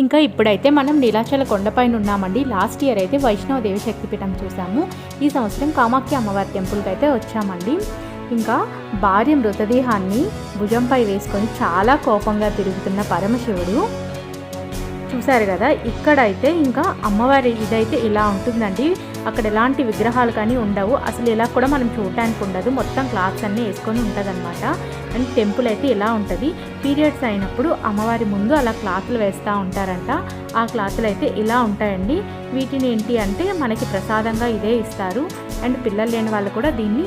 ఇంకా ఇప్పుడైతే మనం నీలాచల కొండపైన ఉన్నామండి. లాస్ట్ ఇయర్ అయితే వైష్ణవదేవి శక్తిపీఠం చూసాము. ఈ సంవత్సరం కామాఖ్య అమ్మవారి టెంపుల్కి అయితే వచ్చామండి. ఇంకా భార్య మృతదేహాన్ని భుజంపై వేసుకొని చాలా కోపంగా తిరుగుతున్న పరమశివుడు చూశారు కదా ఇక్కడైతే ఇంకా అమ్మవారి ఇదైతే ఇలా ఉంటుందండి. అక్కడ ఎలాంటి విగ్రహాలు కానీ ఉండవు. అసలు ఇలా కూడా మనం చూడటానికి ఉండదు. మొత్తం క్లాత్స్ అన్నీ వేసుకొని ఉంటుందన్నమాట. అండ్ టెంపుల్ అయితే ఇలా ఉంటుంది. పీరియడ్స్ అయినప్పుడు అమ్మవారి ముందు అలా క్లాత్లు వేస్తూ ఉంటారంట. ఆ క్లాత్లు అయితే ఇలా ఉంటాయండి. వీటిని ఏంటి అంటే మనకి ప్రసాదంగా ఇదే ఇస్తారు. అండ్ పిల్లలు లేని వాళ్ళు కూడా దీన్ని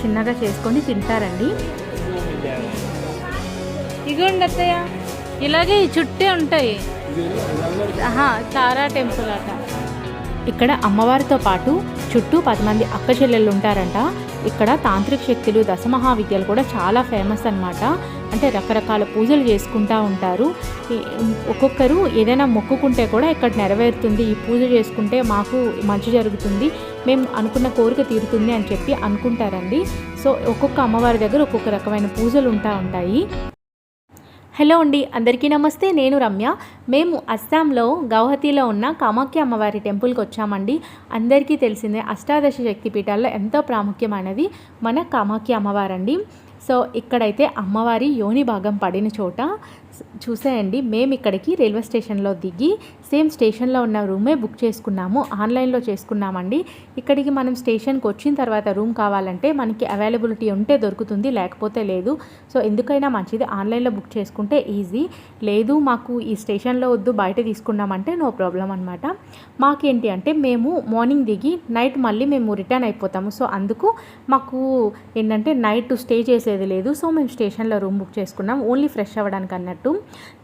చిన్నగా చేసుకొని తింటారండి. ఇగోండి అత్తయ్య. ఇలాగే ఈ చుట్టే ఉంటాయి. తారా టెంపుల్ అట. ఇక్కడ అమ్మవారితో పాటు చుట్టూ పది మంది అక్క చెల్లెళ్ళు ఉంటారంట. ఇక్కడ తాంత్రిక శక్తులు దశమహావిద్యలు కూడా చాలా ఫేమస్ అన్నమాట. అంటే రకరకాల పూజలు చేసుకుంటూ ఉంటారు. ఒక్కొక్కరు ఏదైనా మొక్కుకుంటే కూడా ఇక్కడ నెరవేరుతుంది. ఈ పూజ చేసుకుంటే మాకు మంచి జరుగుతుంది. మేము అనుకున్న కోరిక తీరుతుంది అని చెప్పి అనుకుంటారండి. సో ఒక్కొక్క అమ్మవారి దగ్గర ఒక్కొక్క రకమైన పూజలు ఉంటా ఉంటాయి. హలో అండి అందరికీ నమస్తే. నేను రమ్య. మేము అస్సాంలో గౌహతిలో ఉన్న కామాఖ్య అమ్మవారి టెంపుల్కి వచ్చామండి. అందరికీ తెలిసిందే అష్టాదశ శక్తి పీఠాల్లో ఎంతో ప్రాముఖ్యమైనది మన కామాఖ్య అమ్మవారండి. సో ఇక్కడైతే అమ్మవారి యోని భాగం పడిన చోట చూసేయండి. మేము ఇక్కడికి రైల్వే స్టేషన్లో దిగి సేమ్ స్టేషన్లో ఉన్న రూమే బుక్ చేసుకున్నాము. ఆన్లైన్లో చేసుకున్నామండి. ఇక్కడికి మనం స్టేషన్కి వచ్చిన తర్వాత రూమ్ కావాలంటే మనకి అవైలబిలిటీ ఉంటే దొరుకుతుంది లేకపోతే లేదు. సో ఎందుకైనా మంచిది. ఆన్లైన్లో బుక్ చేసుకుంటే ఈజీ. లేదు మాకు ఈ స్టేషన్లో వద్దు బయట తీసుకున్నామంటే నో ప్రాబ్లం అనమాట మాకేంటి అంటే మేము మార్నింగ్ దిగి నైట్ మళ్ళీ మేము రిటర్న్ అయిపోతాము. సో అందుకు మాకు ఏంటంటే నైట్ స్టే చేసేది లేదు. సో మేము స్టేషన్లో రూమ్ బుక్ చేసుకున్నాం. ఓన్లీ ఫ్రెష్ అవ్వడానికి అన్నట్టు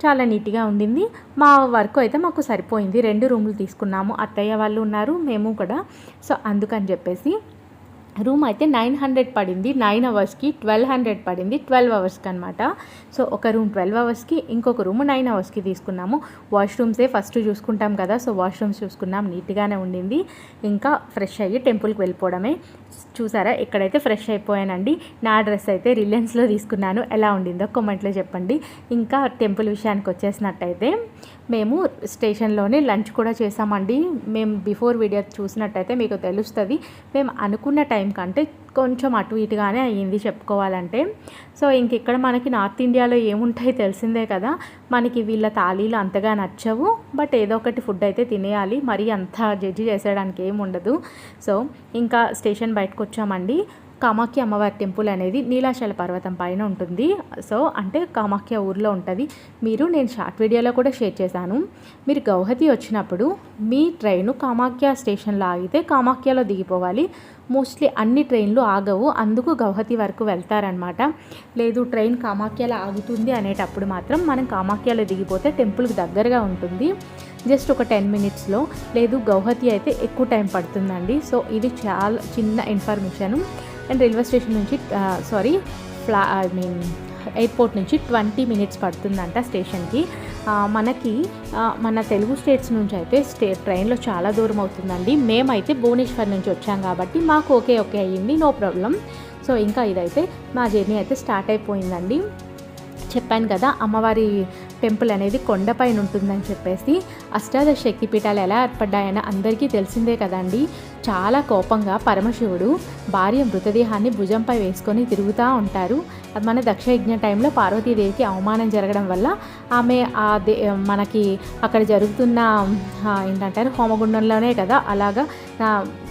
చాలా నీట్గా ఉండింది. మా వర్క్ అయితే మాకు సరిపోయింది. రెండు రూములు తీసుకున్నాము. అత్తయ్య వాళ్ళు ఉన్నారు. మేము కూడా. సో అందుకని చెప్పేసి రూమ్ అయితే నైన్ హండ్రెడ్ పడింది. నైన్ అవర్స్కి ట్వెల్వ్ హండ్రెడ్ పడింది. ట్వెల్వ్ అవర్స్కి అనమాట సో ఒక రూమ్ ట్వెల్వ్ అవర్స్కి ఇంకొక రూమ్ నైన్ అవర్స్కి తీసుకున్నాము. వాష్రూమ్సే ఫస్ట్ చూసుకుంటాం కదా. సో వాష్రూమ్స్ చూసుకున్నాం. నీట్గానే ఉండింది. ఇంకా ఫ్రెష్ అయ్యి టెంపుల్కి వెళ్ళిపోవడమే. చూసారా? ఇక్కడైతే ఫ్రెష్ అయిపోయానండి నా డ్రెస్ అయితే రిలయన్స్లో తీసుకున్నాను. ఎలా ఉండిందో కామెంట్లో చెప్పండి. ఇంకా టెంపుల్ విషయానికి వచ్చేసినట్టయితే మేము స్టేషన్లోనే లంచ్ కూడా చేసామండి మేము బిఫోర్ వీడియో చూసినట్టయితే మీకు తెలుస్తుంది. మేము అనుకున్న టైం కంటే కొంచెం అటు ఇటుగానే అయ్యింది చెప్పుకోవాలంటే. సో ఇంక ఇక్కడ మనకి నార్త్ ఇండియాలో ఏముంటాయి తెలిసిందే కదా. మనకి వీళ్ళ తాళీలు అంతగా నచ్చవు. బట్ ఏదో ఒకటి ఫుడ్ అయితే తినేయాలి. మరీ అంత జడ్జి చేసేయడానికి ఏమి ఉండదు. సో ఇంకా స్టేషన్ బయటకు వచ్చామండి. కామాఖ్య అమ్మవారి టెంపుల్ అనేది నీలాచల పర్వతం పైన ఉంటుంది. సో అంటే కామాఖ్య ఊర్లో ఉంటుంది. మీరు నేను షార్ట్ వీడియోలో కూడా షేర్ చేశాను. మీరు గౌహతి వచ్చినప్పుడు మీ ట్రైన్ కామాఖ్య స్టేషన్లో ఆగితే కామాఖ్యలో దిగిపోవాలి. మోస్ట్లీ అన్ని ట్రైన్లు ఆగవు. అందుకు గౌహతి వరకు వెళ్తారనమాట లేదు ట్రైన్ కామాఖ్యలో ఆగుతుంది అనేటప్పుడు మాత్రం మనం కామాఖ్యలో దిగిపోతే టెంపుల్కి దగ్గరగా ఉంటుంది. జస్ట్ ఒక టెన్ మినిట్స్లో. లేదు గౌహతి అయితే ఎక్కువ టైం పడుతుందండి. సో ఇది చాలా చిన్న ఇన్ఫర్మేషను అండ్ రైల్వే స్టేషన్ నుంచి సారీ ఫ్లా ఐ మీన్ ఎయిర్పోర్ట్ నుంచి ట్వంటీ మినిట్స్ పడుతుందంట స్టేషన్కి. మనకి మన తెలుగు స్టేట్స్ నుంచి అయితే స్టే ట్రైన్లో చాలా దూరం అవుతుందండి. మేమైతే భువనేశ్వర్ నుంచి వచ్చాం కాబట్టి మాకు ఓకే ఓకే అయ్యింది నో ప్రాబ్లం. సో ఇంకా ఇదైతే మా జర్నీ అయితే స్టార్ట్ అయిపోయిందండి. చెప్పాను కదా అమ్మవారి టెంపుల్ అనేది కొండపైన ఉంటుందని చెప్పేసి అష్టాదశ శక్తిపీఠాలు ఎలా ఏర్పడ్డాయని అందరికీ తెలిసిందే కదండి. చాలా కోపంగా పరమశివుడు భార్య మృతదేహాన్ని భుజంపై వేసుకొని తిరుగుతూ ఉంటారు. అది మన దక్షయజ్ఞ టైంలో పార్వతీదేవికి అవమానం జరగడం వల్ల ఆమె ఆ దే మనకి అక్కడ జరుగుతున్న ఏంటంటారు హోమగుండంలోనే కదా అలాగా దగ్ధమైపోతారు.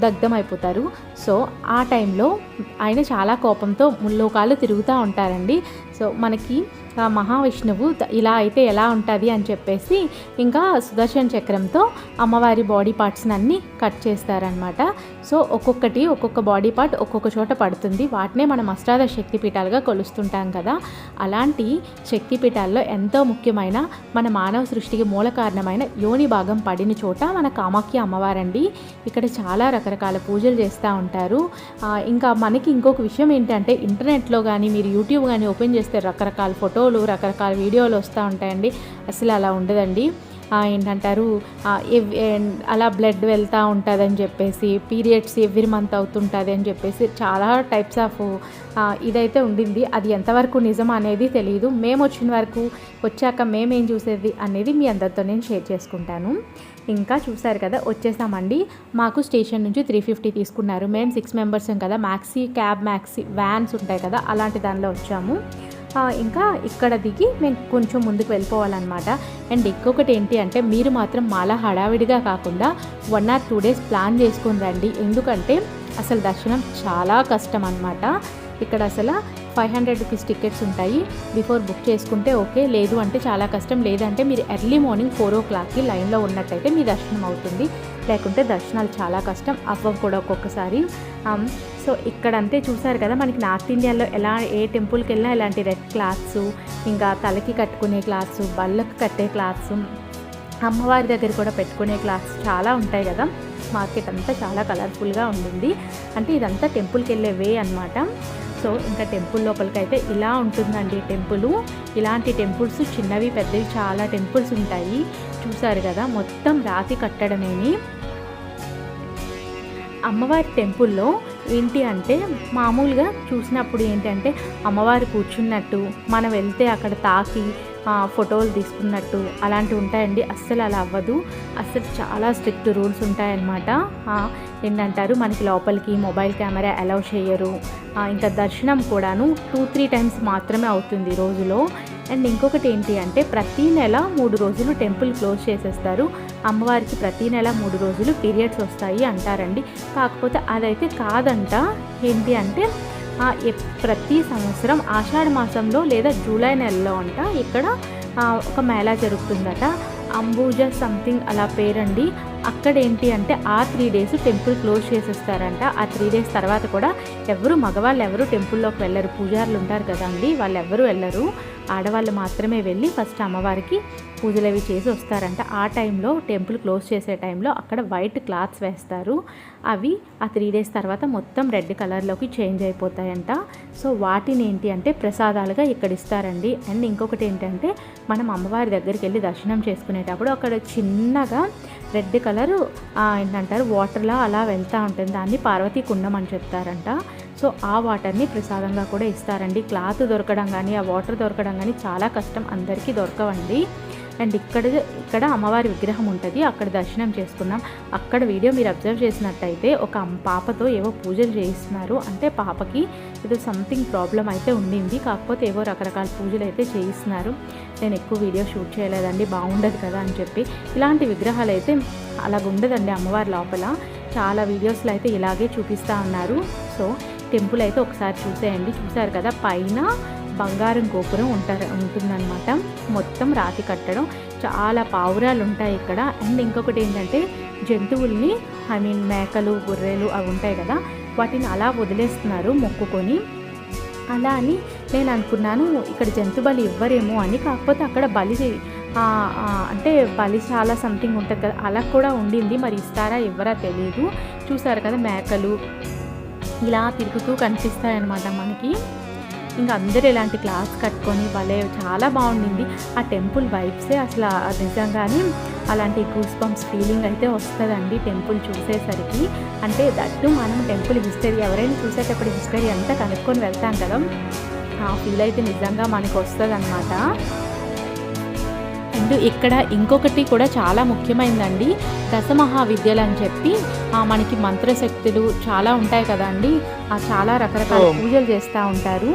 దగ్ధం అయిపోతారు సో ఆ టైంలో ఆయన చాలా కోపంతో ముల్లోకాలు తిరుగుతూ ఉంటారండి. సో మనకి ఆ మహావిష్ణువు ఇలా అయితే ఎలా ఉంటుంది అని చెప్పేసి ఇంకా సుదర్శన చక్రంతో అమ్మవారి బాడీ పార్ట్స్ని అన్నీ కట్ చేస్తారనమాట సో ఒక్కొక్కటి ఒక్కొక్క బాడీ పార్ట్ ఒక్కొక్క చోట పడుతుంది. వాటినే మనం అష్టాదశ శక్తిపీఠాలుగా కొలుస్తుంటాం కదా. అలాంటి శక్తిపీఠాల్లో ఎంతో ముఖ్యమైన మన మానవ సృష్టికి మూల కారణమైన యోని భాగం పడిన చోట మన కామాఖ్య అమ్మవారండి. ఇక్కడ చాలా రకరకాల పూజలు చేస్తూ ఉంటారు అంటారు. ఇంకా మనకి ఇంకొక విషయం ఏంటంటే ఇంటర్నెట్లో కానీ మీరు యూట్యూబ్ కానీ ఓపెన్ చేస్తే రకరకాల ఫోటోలు రకరకాల వీడియోలు వస్తూ ఉంటాయండి. అసలు అలా ఉండదండి. ఏంటంటారు ఎవ్- అలా బ్లడ్ వెళ్తూ ఉంటుందని చెప్పేసి పీరియడ్స్ ఎవ్రీ మంత్ అవుతుంటుంది అని చెప్పేసి చాలా టైప్స్ ఆఫ్ ఇదైతే ఉండింది. అది ఎంతవరకు నిజం అనేది తెలియదు మేము వచ్చిన వరకు వచ్చాక మేమేం చూసేది అనేది మీ అందరితో నేను షేర్ చేసుకుంటాను. ఇంకా చూసారు కదా వచ్చేసామండి. మాకు స్టేషన్ నుంచి త్రీ ఫిఫ్టీ తీసుకున్నారు. మేము సిక్స్ మెంబర్స్ కదా మ్యాక్సీ క్యాబ్ మ్యాక్సీ వ్యాన్స్ ఉంటాయి కదా అలాంటి దానిలో వచ్చాము. ఇంకా ఇక్కడ దిగి మేము కొంచెం ముందుకు వెళ్ళిపోవాలన్నమాట. అండ్ ఇంకొకటి ఏంటి అంటే మీరు మాత్రం మాలా హడావిడిగా కాకుండా one or two days plan చేసుకుని రండి. ఎందుకంటే అసలు దర్శనం చాలా కష్టం అనమాట ఇక్కడ అసలు ఫైవ్ హండ్రెడ్ రూపీస్ టికెట్స్ ఉంటాయి. బిఫోర్ బుక్ చేసుకుంటే ఓకే లేదు అంటే చాలా కష్టం. లేదంటే మీరు ఎర్లీ మార్నింగ్ ఫోర్ ఓ క్లాక్కి లైన్లో ఉన్నట్టయితే మీ దర్శనం అవుతుంది. లేకుంటే దర్శనాలు చాలా కష్టం. అవ్వవు కూడా ఒక్కొక్కసారి. సో ఇక్కడ అంతే చూసారు కదా మనకి నార్త్ ఇండియాలో ఎలా ఏ టెంపుల్కి వెళ్ళినా ఇలాంటి రెడ్ క్లాత్స్ ఇంకా తలకి కట్టుకునే క్లాత్స్ బళ్ళకు కట్టే క్లాత్స్ అమ్మవారి దగ్గర కూడా పెట్టుకునే క్లాత్స్ చాలా ఉంటాయి కదా. మార్కెట్ అంతా చాలా కలర్ఫుల్గా ఉంటుంది. అంటే ఇదంతా టెంపుల్కి వెళ్ళే వే అనమాట సో ఇంకా టెంపుల్ లోపలికైతే ఇలా ఉంటుందండి టెంపుల్. ఇలాంటి టెంపుల్స్ చిన్నవి పెద్దవి చాలా టెంపుల్స్ ఉంటాయి. చూసారు కదా మొత్తం రాతి కట్టడమేని అమ్మవారి టెంపుల్లో ఏంటి అంటే మామూలుగా చూసినప్పుడు ఏంటంటే అమ్మవారు కూర్చున్నట్టు మనం వెళ్తే అక్కడ తాకి ఫోటోలు తీసుకున్నట్టు అలాంటివి ఉంటాయండి. అస్సలు అలా అవ్వదు. అస్సలు చాలా స్ట్రిక్ట్ రూల్స్ ఉంటాయన్నమాట. ఏంటంటారు? మనకి లోపలికి మొబైల్ కెమెరా అలౌ చేయరు. ఇంకా దర్శనం కూడాను టూ త్రీ టైమ్స్ మాత్రమే అవుతుంది రోజులో. అండ్ ఇంకొకటి ఏంటి అంటే ప్రతి నెల మూడు రోజులు టెంపుల్ క్లోజ్ చేసేస్తారు. అమ్మవారికి ప్రతి నెల మూడు రోజులు పీరియడ్స్ వస్తాయి అంటారండి. కాకపోతే అదైతే కాదంట. ఏంటి అంటే ప్రతి సంవత్సరం ఆషాఢ మాసంలో లేదా జూలై నెలలో అంట ఇక్కడ ఒక మేళా జరుగుతుందట. అంబూజా సంథింగ్ అలా పేరండి. అక్కడ ఏంటి అంటే ఆ త్రీ డేస్ టెంపుల్ క్లోజ్ చేసేస్తారంట. ఆ త్రీ డేస్ తర్వాత కూడా ఎవరు మగవాళ్ళు ఎవరు టెంపుల్లోకి వెళ్ళరు. పూజారులు ఉంటారు కదండి వాళ్ళు ఎవరు వెళ్ళరు. ఆడవాళ్ళు మాత్రమే వెళ్ళి ఫస్ట్ అమ్మవారికి పూజలు అవి చేసి వస్తారంట. ఆ టైంలో టెంపుల్ క్లోజ్ చేసే టైంలో అక్కడ వైట్ క్లాత్స్ వేస్తారు. అవి ఆ త్రీ డేస్ తర్వాత మొత్తం రెడ్ కలర్లోకి చేంజ్ అయిపోతాయంట. సో వాటిని ఏంటి అంటే ప్రసాదాలుగా ఇక్కడ ఇస్తారండి. అండ్ ఇంకొకటి ఏంటంటే మనం అమ్మవారి దగ్గరికి వెళ్ళి దర్శనం చేసుకునేటప్పుడు అక్కడ చిన్నగా రెడ్ కలర్ ఏంటంటారు వాటర్లా అలా వెళ్తూ ఉంటుంది. దాన్ని పార్వతీ కుండం అని చెప్తారంట. సో ఆ వాటర్ని ప్రసాదంగా కూడా ఇస్తారండి. క్లాత్ దొరకడం కానీ ఆ వాటర్ దొరకడం కానీ చాలా కష్టం అందరికీ దొరకవండి. అండ్ ఇక్కడ ఇక్కడ అమ్మవారి విగ్రహం ఉంటుంది. అక్కడ దర్శనం చేసుకున్నాం. అక్కడ వీడియో మీరు అబ్జర్వ్ చేసినట్టయితే ఒక పాపతో ఏవో పూజలు చేయిస్తున్నారు. అంటే పాపకి ఏదో సంథింగ్ ప్రాబ్లం అయితే ఉండింది. కాకపోతే ఏవో రకరకాల పూజలు అయితే చేయిస్తున్నారు. నేను ఎక్కువ వీడియో షూట్ చేయలేదండి. బాగుండదు కదా అని చెప్పి. ఇలాంటి విగ్రహాలు అయితే అలాగ ఉండదండి అమ్మవారి లోపల. చాలా వీడియోస్లో అయితే ఇలాగే చూపిస్తూ ఉన్నారు. సో టెంపుల్ అయితే ఒకసారి చూసేయండి. చూసారు కదా? పైన బంగారం గోపురం ఉంటారు ఉంటుందన్నమాట. మొత్తం రాతి కట్టడం. చాలా పావురాలు ఉంటాయి ఇక్కడ. అండ్ ఇంకొకటి ఏంటంటే జంతువుల్ని ఐ మీన్ మేకలు గొర్రెలు అవి ఉంటాయి కదా వాటిని అలా వదిలేస్తున్నారు మొక్కుకొని. అలా అని నేను అనుకున్నాను ఇక్కడ జంతు బలి ఇవ్వరేమో అని. కాకపోతే అక్కడ బలి అంటే బలి చాలా సంథింగ్ ఉంటుంది కదా అలా కూడా ఉండింది. మరి ఇస్తారా ఇవ్వరా తెలియదు చూసారు కదా మేకలు ఇలా తిరుగుతూ కనిపిస్తాయన్నమాట మనకి. ఇంకా అందరూ ఇలాంటి క్లాస్ కట్టుకొని భలే చాలా బాగుండింది. ఆ టెంపుల్ వైబ్సే అసలు నిజంగానే అలాంటి గూస్ బంప్స్ ఫీలింగ్ అయితే వస్తుందండి టెంపుల్ చూసేసరికి. అంటే దట్టు మనం టెంపుల్ హిస్టరీ ఎవరైనా చూసేటప్పుడు హిస్టరీ అంతా కనుక్కొని వెళ్తాం కదా ఆ ఫీల్ అయితే నిజంగా మనకు వస్తుంది అండ్ ఇక్కడ ఇంకొకటి కూడా చాలా ముఖ్యమైనదండి దశమహావిద్యలు అని చెప్పి మనకి మంత్రశక్తులు చాలా ఉంటాయి కదండి. ఆ చాలా రకరకాల పూజలు చేస్తూ ఉంటారు.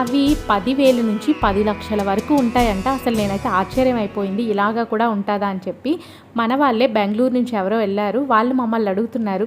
అవి పదివేలు నుంచి పది లక్షల వరకు ఉంటాయంట. అసలు నేనైతే ఆశ్చర్యం అయిపోయింది. ఇలాగా కూడా ఉంటుందా అని చెప్పి మన వాళ్ళే బెంగళూరు నుంచి ఎవరో వెళ్ళారు. వాళ్ళు మమ్మల్ని అడుగుతున్నారు.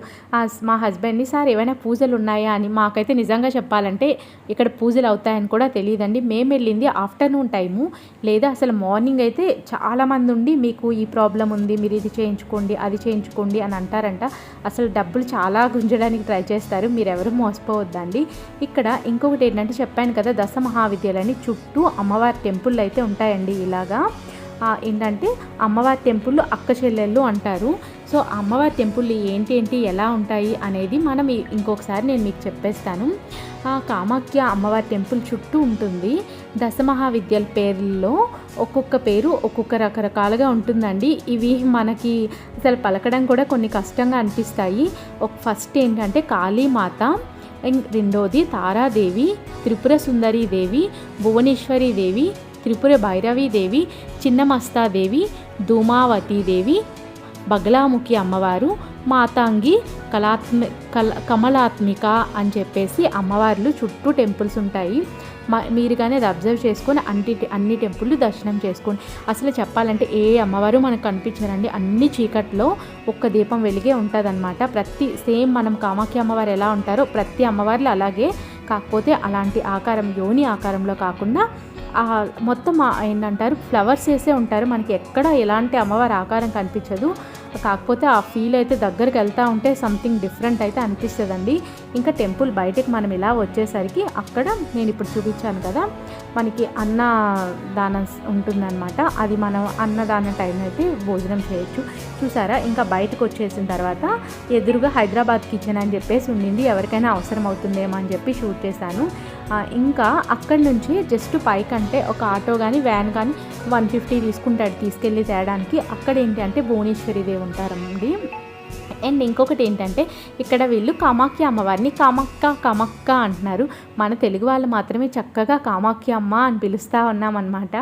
మా హస్బెండ్ని సార్ ఏమైనా పూజలు ఉన్నాయా అని మాకైతే నిజంగా చెప్పాలంటే ఇక్కడ పూజలు అవుతాయని కూడా తెలియదండి. మేము వెళ్ళింది ఆఫ్టర్నూన్ టైము. లేదా అసలు మార్నింగ్ అయితే చాలామంది ఉండి మీకు ఈ ప్రాబ్లం ఉంది మీరు ఇది చేయించుకోండి అది చేయించుకోండి అని అంటారంట. అసలు డబ్బులు చాలా గుంజడానికి ట్రై చేస్తారు. మీరు ఎవరు మోసపోవద్దండి. ఇక్కడ ఇంకొకటి ఏంటంటే చెప్పాను కదా దశ మహావిద్యాలని చుట్టూ అమ్మవారి టెంపుల్ అయితే ఉంటాయండి ఇలాగా. ఏంటంటే అమ్మవారి టెంపుల్ అక్క చెల్లెళ్ళు అంటారు. సో అమ్మవారి టెంపుల్ ఏంటి ఏంటి ఎలా ఉంటాయి అనేది మనం ఇంకొకసారి నేను మీకు చెప్పేస్తాను. కామాఖ్య అమ్మవారి టెంపుల్ చుట్టూ ఉంటుంది. దశమహావిద్యల పేర్లలో ఒక్కొక్క పేరు ఒక్కొక్క రకరకాలుగా ఉంటుందండి. ఇవి మనకి అసలు పలకడం కూడా కొన్ని కష్టంగా అనిపిస్తాయి. ఒక ఫస్ట్ ఏంటంటే కాళీమాత అండ్ రెండోది తారాదేవి త్రిపుర సుందరీదేవి దేవి భువనేశ్వరి దేవి త్రిపుర భైరవీదేవి చిన్నమస్తాదేవి ధూమావతి దేవి బగలాముఖి అమ్మవారు మాతాంగి కళాత్మ కల కమలాత్మిక అని చెప్పేసి అమ్మవార్లు చుట్టూ టెంపుల్స్ ఉంటాయి. మీరు కానీ అది అబ్జర్వ్ చేసుకొని అన్ని అన్ని టెంపుల్ దర్శనం చేసుకోండి. అసలు చెప్పాలంటే ఏ అమ్మవారు మనకు కనిపించారండి. అన్ని చీకట్లో ఒక్క దీపం వెలిగే ఉంటుందన్నమాట. ప్రతి సేమ్ మనం కామాఖ్య అమ్మవారు ఎలా ఉంటారో ప్రతి అమ్మవార్లు అలాగే. కాకపోతే అలాంటి ఆకారం యోని ఆకారంలో కాకుండా మొత్తం ఏంటంటారు ఫ్లవర్స్ వేసే ఉంటారు. మనకి ఎక్కడ ఎలాంటి అమ్మవారి ఆకారం కనిపించదు. కాకపోతే ఆ ఫీల్ అయితే దగ్గరికి వెళ్తూ ఉంటే సంథింగ్ డిఫరెంట్ అయితే అనిపిస్తుందండి. ఇంకా టెంపుల్ బయటకు మనం ఇలా వచ్చేసరికి అక్కడ నేను ఇప్పుడు చూపించాను కదా మనకి అన్నదానం ఉంటుందన్నమాట. అది మనం అన్నదాన టైం అయితే భోజనం చేయొచ్చు. చూసారా? ఇంకా బయటకు వచ్చేసిన తర్వాత ఎదురుగా హైదరాబాద్ కిచెన్ అని చెప్పేసి ఉండింది. ఎవరికైనా అవసరం అవుతుందేమో అని చెప్పి షూట్ చేశాను. ఇంకా అక్కడి నుంచి జస్ట్ పైకంటే ఒక ఆటో కానీ వ్యాన్ కానీ వన్ ఫిఫ్టీ తీసుకుంటాడు తీసుకెళ్ళి తేయడానికి అక్కడ ఏంటి అంటే భువనేశ్వరి దేవి ఉంటారండి. అండ్ ఇంకొకటి ఏంటంటే ఇక్కడ వీళ్ళు కామాఖ్య అమ్మవారిని కామక్క కామక్క అంటున్నారు. మన తెలుగు వాళ్ళు మాత్రమే చక్కగా కామాఖ్య అమ్మ అని పిలుస్తూ ఉన్నామన్నమాట.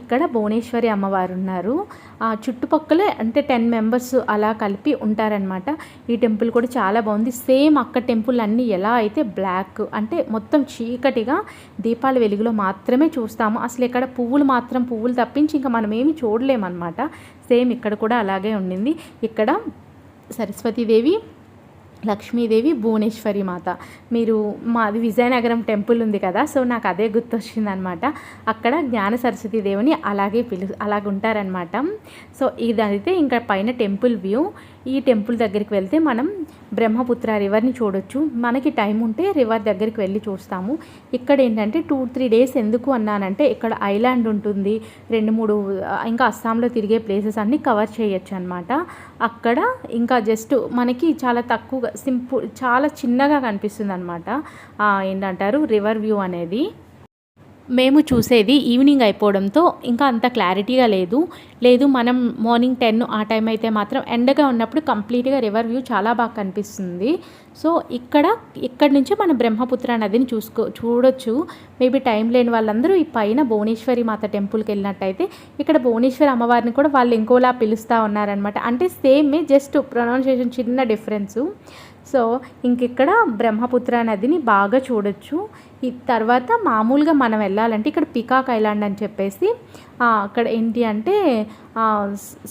ఇక్కడ భువనేశ్వరి అమ్మవారు ఉన్నారు. ఆ చుట్టుపక్కలే అంటే టెన్ మెంబర్స్ అలా కలిపి ఉంటారనమాట ఈ టెంపుల్ కూడా చాలా బాగుంది. సేమ్ అక్క టెంపుల్ అన్నీ ఎలా అయితే బ్లాక్ అంటే మొత్తం చీకటిగా దీపాల వెలుగులో మాత్రమే చూస్తాము. అసలు ఇక్కడ పువ్వులు మాత్రం పువ్వులు తప్పించి ఇంకా మనం ఏమి చూడలేమన్నమాట. సేమ్ ఇక్కడ కూడా అలాగే ఉండింది. ఇక్కడ సరస్వతీదేవి లక్ష్మీదేవి భువనేశ్వరి మాత. మీరు మాది విజయనగరం టెంపుల్ ఉంది కదా సో నాకు అదే గుర్తొచ్చింది అనమాట అక్కడ జ్ఞాన సరస్వతి దేవుని అలాగే పిలు అలాగుంటారనమాట. సో ఇదైతే ఇంకా పైన టెంపుల్ వ్యూ. ఈ టెంపుల్ దగ్గరికి వెళ్తే మనం బ్రహ్మపుత్ర రివర్ని చూడొచ్చు. మనకి టైం ఉంటే రివర్ దగ్గరికి వెళ్ళి చూస్తాము. ఇక్కడ ఏంటంటే టూ త్రీ డేస్ ఎందుకు అన్నానంటే ఇక్కడ ఐలాండ్ ఉంటుంది. రెండు మూడు ఇంకా అస్సాంలో తిరిగే ప్లేసెస్ అన్నీ కవర్ చేయొచ్చు అనమాట అక్కడ ఇంకా జస్ట్ మనకి చాలా తక్కువగా సింపుల్ చాలా చిన్నగా కనిపిస్తుంది అనమాట ఏంటంటారు? రివర్ వ్యూ అనేది. మేము చూసేది ఈవినింగ్ అయిపోవడంతో ఇంకా అంత క్లారిటీగా లేదు. లేదు మనం మార్నింగ్ టెన్ ఆ టైం అయితే మాత్రం ఎండగా ఉన్నప్పుడు కంప్లీట్గా రివర్ వ్యూ చాలా బాగా కనిపిస్తుంది. సో ఇక్కడ ఇక్కడ నుంచి మనం బ్రహ్మపుత్ర నదిని చూసుకో చూడొచ్చు. మేబీ టైం లేని వాళ్ళందరూ ఈ పైన భువనేశ్వరి మాత టెంపుల్కి వెళ్ళినట్టయితే ఇక్కడ భువనేశ్వరి అమ్మవారిని కూడా వాళ్ళు ఇంకోలా పిలుస్తూ ఉన్నారనమాట అంటే సేమే జస్ట్ ప్రొనౌన్సియేషన్ చిన్న డిఫరెన్సు. సో ఇంక ఇక్కడ బ్రహ్మపుత్ర నదిని బాగా చూడొచ్చు. తర్వాత మామూలుగా మనం వెళ్ళాలంటే ఇక్కడ పికాక్ ఐలాండ్ అని చెప్పేసి అక్కడ ఏంటి అంటే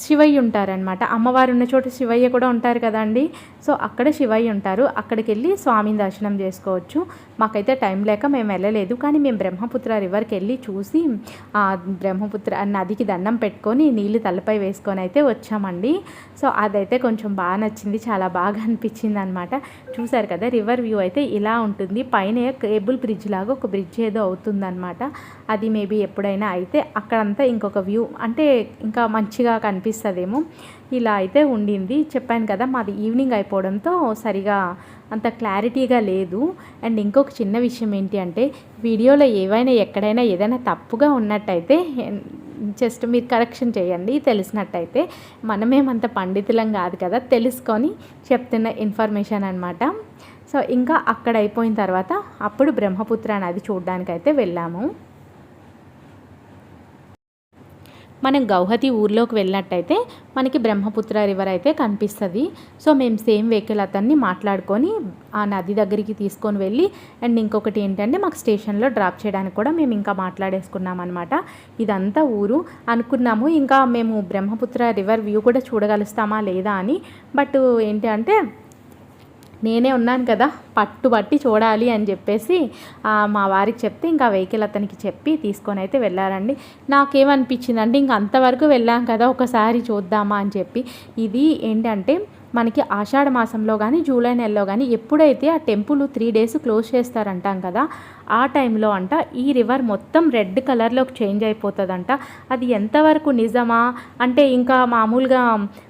శివయ్య ఉంటారనమాట అమ్మవారు ఉన్న చోట శివయ్య కూడా ఉంటారు కదండి. సో అక్కడ శివయ్య ఉంటారు. అక్కడికి వెళ్ళి స్వామిని దర్శనం చేసుకోవచ్చు. మాకైతే టైం లేక మేము వెళ్ళలేదు. కానీ మేము బ్రహ్మపుత్ర రివర్కి వెళ్ళి చూసి ఆ బ్రహ్మపుత్ర నదికి దండం పెట్టుకొని నీళ్ళు తలపై వేసుకొని అయితే వచ్చామండి. సో అదైతే కొంచెం బాగా నచ్చింది. చాలా బాగా అనిపించింది అనమాట చూసారు కదా రివర్ వ్యూ అయితే ఇలా ఉంటుంది. పైన కేబుల్ బ్రిడ్జ్ బ్రిడ్జ్ లాగా ఒక బ్రిడ్జ్ ఏదో అవుతుందన్నమాట. అది మేబీ ఎప్పుడైనా అయితే అక్కడంతా ఇంకొక వ్యూ అంటే ఇంకా మంచిగా కనిపిస్తుందేమో. ఇలా అయితే ఉండింది. చెప్పాను కదా మాది ఈవినింగ్ అయిపోవడంతో సరిగా అంత క్లారిటీగా లేదు. అండ్ ఇంకొక చిన్న విషయం ఏంటి అంటే వీడియోలో ఏవైనా ఎక్కడైనా ఏదైనా తప్పుగా ఉన్నట్టయితే జస్ట్ మీరు కరెక్షన్ చేయండి. తెలిసినట్టయితే మనమేమంత పండితులం కాదు కదా తెలుసుకొని చెప్తున్న ఇన్ఫర్మేషన్ అనమాట సో ఇంకా అక్కడ అయిపోయిన తర్వాత అప్పుడు బ్రహ్మపుత్ర నది చూడడానికైతే వెళ్ళాము. మనం గౌహతి ఊర్లోకి వెళ్ళినట్టయితే మనకి బ్రహ్మపుత్ర రివర్ అయితే కనిపిస్తుంది. సో మేము సేమ్ వెహికల్ అతన్ని మాట్లాడుకొని ఆ నది దగ్గరికి తీసుకొని వెళ్ళి అండ్ ఇంకొకటి ఏంటంటే మాకు స్టేషన్లో డ్రాప్ చేయడానికి కూడా మేము ఇంకా మాట్లాడేసుకున్నాం అనమాట ఇదంతా ఊరు అనుకున్నాము. ఇంకా మేము బ్రహ్మపుత్ర రివర్ వ్యూ కూడా చూడగలుస్తామా లేదా అని. బట్ ఏంటి అంటే నేనే ఉన్నాను కదా పట్టుబట్టి చూడాలి అని చెప్పేసి మా వారికి చెప్తే ఇంకా వెహికల్ అతనికి చెప్పి తీసుకొని అయితే వెళ్ళారండి. నాకేమనిపించింది అంటే ఇంక అంతవరకు వెళ్ళాం కదా ఒకసారి చూద్దామా అని చెప్పి. ఇది ఏంటంటే మనకి ఆషాఢ మాసంలో కానీ జూలై నెలలో కానీ ఎప్పుడైతే ఆ టెంపుల్ త్రీ డేస్ క్లోజ్ చేస్తారంటాం కదా ఆ టైంలో అంట ఈ రివర్ మొత్తం రెడ్ కలర్లోకి చేంజ్ అయిపోతుందంట. అది ఎంతవరకు నిజమా? అంటే ఇంకా మామూలుగా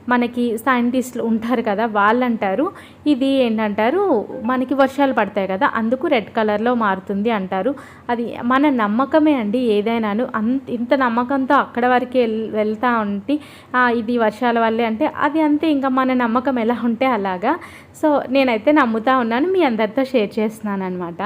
మనకి సైంటిస్టులు ఉంటారు కదా వాళ్ళు అంటారు ఇది ఏంటంటారు మనకి వర్షాలు పడతాయి కదా అందుకు రెడ్ కలర్లో మారుతుంది అంటారు. అది మన నమ్మకమే అండి ఏదైనాను. అంత ఇంత నమ్మకంతో అక్కడ వరకు వెళ్తా ఉంటే ఇది వర్షాల వల్లే అంటే అది అంతే ఇంకా మన నమ్మకం ఎలా ఉంటే అలాగా. సో నేనైతే నమ్ముతా ఉన్నాను మీ అందరితో షేర్ చేస్తున్నాను అనమాట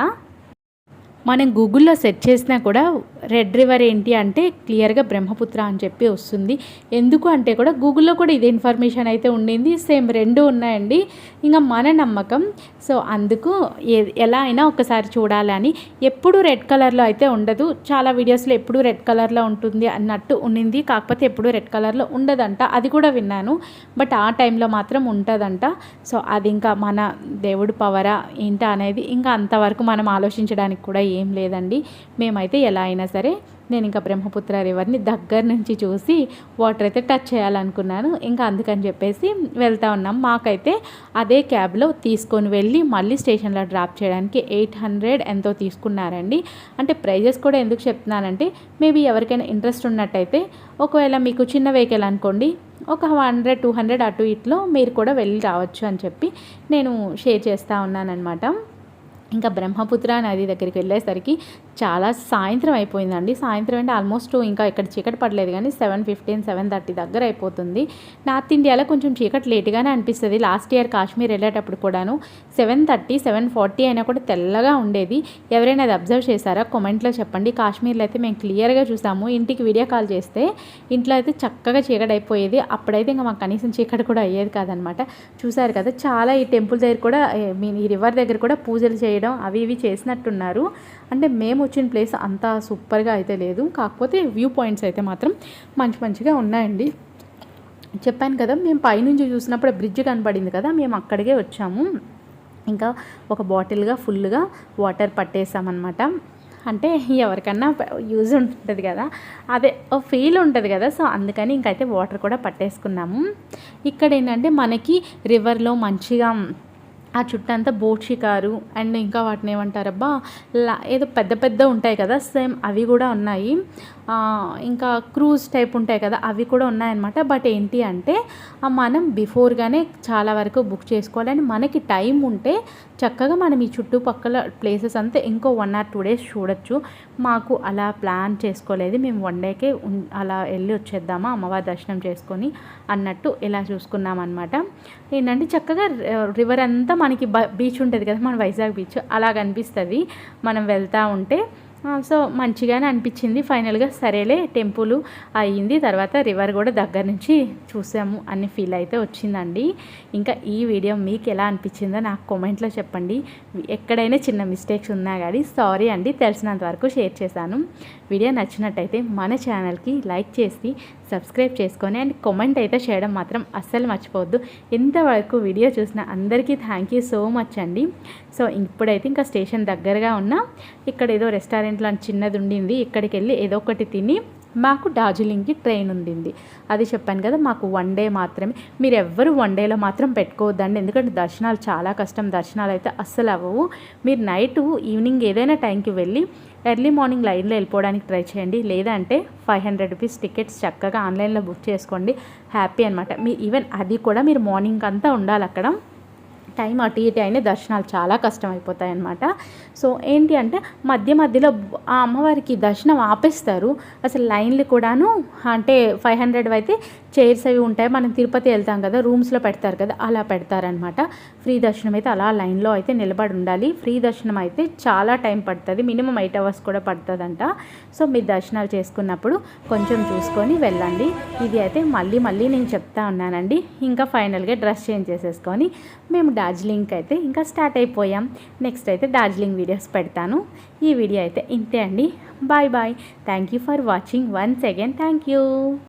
మనం గూగుల్లో సెర్చ్ చేసినా కూడా రెడ్ రివర్ ఏంటి అంటే క్లియర్గా బ్రహ్మపుత్ర అని చెప్పి వస్తుంది. ఎందుకు అంటే కూడా గూగుల్లో కూడా ఇదే ఇన్ఫర్మేషన్ అయితే ఉండింది. సేమ్ రెండు ఉన్నాయండి. ఇంకా మన నమ్మకం. సో అందుకు ఏ- ఎలా అయినా ఒకసారి చూడాలని. ఎప్పుడు రెడ్ కలర్లో అయితే ఉండదు. చాలా వీడియోస్లో ఎప్పుడు రెడ్ కలర్లో ఉంటుంది అన్నట్టు ఉండింది. కాకపోతే ఎప్పుడు రెడ్ కలర్లో ఉండదంట. అది కూడా విన్నాను. బట్ ఆ టైంలో మాత్రం ఉంటుందంట. సో అది ఇంకా మన దేవుడు పవరా ఏంటా అనేది ఇంకా అంతవరకు మనం ఆలోచించడానికి కూడా ఏం లేదండి. మేమైతే ఎలా అయినా సరే నేను ఇంకా బ్రహ్మపుత్ర రివర్ని దగ్గర నుంచి చూసి వాటర్ అయితే టచ్ చేయాలనుకున్నాను. ఇంకా అందుకని చెప్పేసి వెళ్తా ఉన్నాం. మాకైతే అదే క్యాబ్లో తీసుకొని వెళ్ళి మళ్ళీ స్టేషన్లో డ్రాప్ చేయడానికి ఎయిట్ హండ్రెడ్ ఎంతో తీసుకున్నారండి. అంటే ప్రైజెస్ కూడా ఎందుకు చెప్తున్నానంటే మేబీ ఎవరికైనా ఇంట్రెస్ట్ ఉన్నట్టయితే ఒకవేళ మీకు చిన్న వెహికల్ అనుకోండి ఒక హండ్రెడ్ టూ హండ్రెడ్ అటు ఇట్లో మీరు కూడా వెళ్ళి రావచ్చు అని చెప్పి నేను షేర్ చేస్తూ ఉన్నానన్నమాట. ఇంకా బ్రహ్మపుత్ర నది దగ్గరికి వెళ్ళేసరికి చాలా సాయంత్రం అయిపోయిందండి. సాయంత్రం అంటే ఆల్మోస్ట్ ఇంకా ఇక్కడ చీకటి పడలేదు కానీ సెవెన్ ఫిఫ్టీన్ సెవెన్ థర్టీ దగ్గర అయిపోతుంది. నార్త్ ఇండియాలో కొంచెం చీకటి లేట్గానే అనిపిస్తుంది. లాస్ట్ ఇయర్ కాశ్మీర్ వెళ్ళేటప్పుడు కూడాను సెవెన్ థర్టీ సెవెన్ ఫార్టీ అయినా కూడా తెల్లగా ఉండేది. ఎవరైనా అది అబ్జర్వ్ చేశారా? కామెంట్లో చెప్పండి. కాశ్మీర్లో అయితే మేము క్లియర్గా చూసాము. ఇంటికి వీడియో కాల్ చేస్తే ఇంట్లో అయితే చక్కగా చీకటి అయిపోయేది. అప్పుడైతే ఇంకా మాకు కనీసం చీకటి కూడా అయ్యేది కాదనమాట. చూసారు కదా చాలా ఈ టెంపుల్ దగ్గర కూడా మీ మీన్ ఈ రివర్ దగ్గర కూడా పూజలు చేయడం అవి ఇవి చేసినట్టున్నారు. అంటే మేము వచ్చిన ప్లేస్ అంత సూపర్గా అయితే లేదు. కాకపోతే వ్యూ పాయింట్స్ అయితే మాత్రం మంచి మంచిగా ఉన్నాయండి. చెప్పాను కదా మేము పైనుంచి చూసినప్పుడు బ్రిడ్జ్ కనపడింది కదా మేము అక్కడికే వచ్చాము. ఇంకా ఒక బాటిల్గా ఫుల్గా వాటర్ పట్టేసామన్నమాట. అంటే ఎవరికన్నా యూజ్ ఉంటుంది కదా అదే ఓ ఫీల్ ఉంటుంది కదా సో అందుకని ఇంకైతే వాటర్ కూడా పట్టేసుకున్నాము. ఇక్కడ ఏంటంటే మనకి రివర్లో మంచిగా ఆ చుట్టంతా బోక్షికారు అండ్ ఇంకా వాటిని ఏమంటారబ్బా లా ఏదో పెద్ద పెద్ద ఉంటాయి కదా సేమ్ అవి కూడా ఉన్నాయి. ఇంకా క్రూజ్ టైప్ ఉంటాయి కదా అవి కూడా ఉన్నాయన్నమాట. బట్ ఏంటి అంటే మనం బిఫోర్గానే చాలా వరకు బుక్ చేసుకోవాలి. మనకి టైం ఉంటే చక్కగా మనం ఈ చుట్టుపక్కల ప్లేసెస్ అంతా ఇంకో వన్ ఆర్ టూ డేస్ చూడొచ్చు. మాకు అలా ప్లాన్ చేసుకోలేదు. మేము వన్ డేకే అలా వెళ్ళి వచ్చేద్దామా అమ్మవారి దర్శనం చేసుకొని అన్నట్టు ఇలా చూసుకున్నాం అనమాట ఏంటంటే చక్కగా రివర్ అంతా మనకి బీచ్ ఉంటుంది కదా మన వైజాగ్ బీచ్ అలా కనిపిస్తుంది మనం వెళ్తూ ఉంటే సో మంచిగానే అనిపించింది. ఫైనల్గా సరేలే టెంపుల్ అయ్యింది. తర్వాత రివర్ కూడా దగ్గర నుంచి చూసాము. అని ఫీల్ అయితే వచ్చిందండి. ఇంకా ఈ వీడియో మీకు ఎలా అనిపించిందో నాకు కామెంట్లో చెప్పండి. ఎక్కడైనా చిన్న మిస్టేక్స్ ఉన్నా కానీ సారీ అండి తెలిసినంత వరకు షేర్ చేశాను. వీడియో నచ్చినట్టయితే మన ఛానల్కి లైక్ చేసి సబ్స్క్రైబ్ చేసుకొని అండ్ కామెంట్ అయితే చేయడం మాత్రం అస్సలు మర్చిపోవద్దు. ఎంతవరకు వీడియో చూసిన అందరికీ థ్యాంక్ యూ సో మచ్ అండి. సో ఇప్పుడైతే ఇంకా స్టేషన్ దగ్గరగా ఉన్న. ఇక్కడ ఏదో రెస్టారెంట్ రెస్టారెంట్లో అని చిన్నది ఉండింది. ఇక్కడికి వెళ్ళి ఏదో ఒకటి తిని మాకు డార్జిలింగ్కి ట్రైన్ ఉండింది. అది చెప్పాను కదా మాకు వన్ డే మాత్రమే. మీరు ఎవ్వరు వన్ డేలో మాత్రం పెట్టుకోవద్దండి. ఎందుకంటే దర్శనాలు చాలా కష్టం. దర్శనాలు అయితే అస్సలు అవ్వవు. మీరు నైట్ ఈవినింగ్ ఏదైనా టైంకి వెళ్ళి ఎర్లీ మార్నింగ్ లైన్లో వెళ్ళిపోవడానికి ట్రై చేయండి. లేదంటే ఫైవ్ హండ్రెడ్ రూపీస్ టికెట్స్ చక్కగా ఆన్లైన్లో బుక్ చేసుకోండి. హ్యాపీ అనమాట మీ ఈవెన్ అది కూడా మీరు మార్నింగ్ అంతా ఉండాలి అక్కడ. టైం అటు ఇటు అయినా దర్శనాలు చాలా కష్టం అయిపోతాయి అన్నమాట సో ఏంటి అంటే మధ్య మధ్యలో ఆ అమ్మవారికి దర్శనం ఆపేస్తారు. అసలు లైన్లు కూడాను అంటే ఫైవ్ హండ్రెడ్ అయితే చైర్స్ అవి ఉంటాయి. మనం తిరుపతి వెళ్తాం కదా రూమ్స్లో పెడతారు కదా అలా పెడతారనమాట ఫ్రీ దర్శనం అయితే అలా లైన్లో అయితే నిలబడి ఉండాలి. ఫ్రీ దర్శనం అయితే చాలా టైం పడుతుంది. మినిమం ఎయిట్ అవర్స్ కూడా పడుతుందంట. సో మీరు దర్శనాలు చేసుకున్నప్పుడు కొంచెం చూసుకొని వెళ్ళండి. ఇది అయితే మళ్ళీ మళ్ళీ నేను చెప్తా ఉన్నానండి. ఇంకా ఫైనల్గా డ్రెస్ చేంజ్ చేసేసుకొని మేము డార్జిలింగ్కి అయితే ఇంకా స్టార్ట్ అయిపోయాం. నెక్స్ట్ అయితే డార్జిలింగ్ వీడియోస్ పెడతాను. ఈ వీడియో అయితే ఇంతే అండి. Bye bye. Thank you for watching. Once again thank you.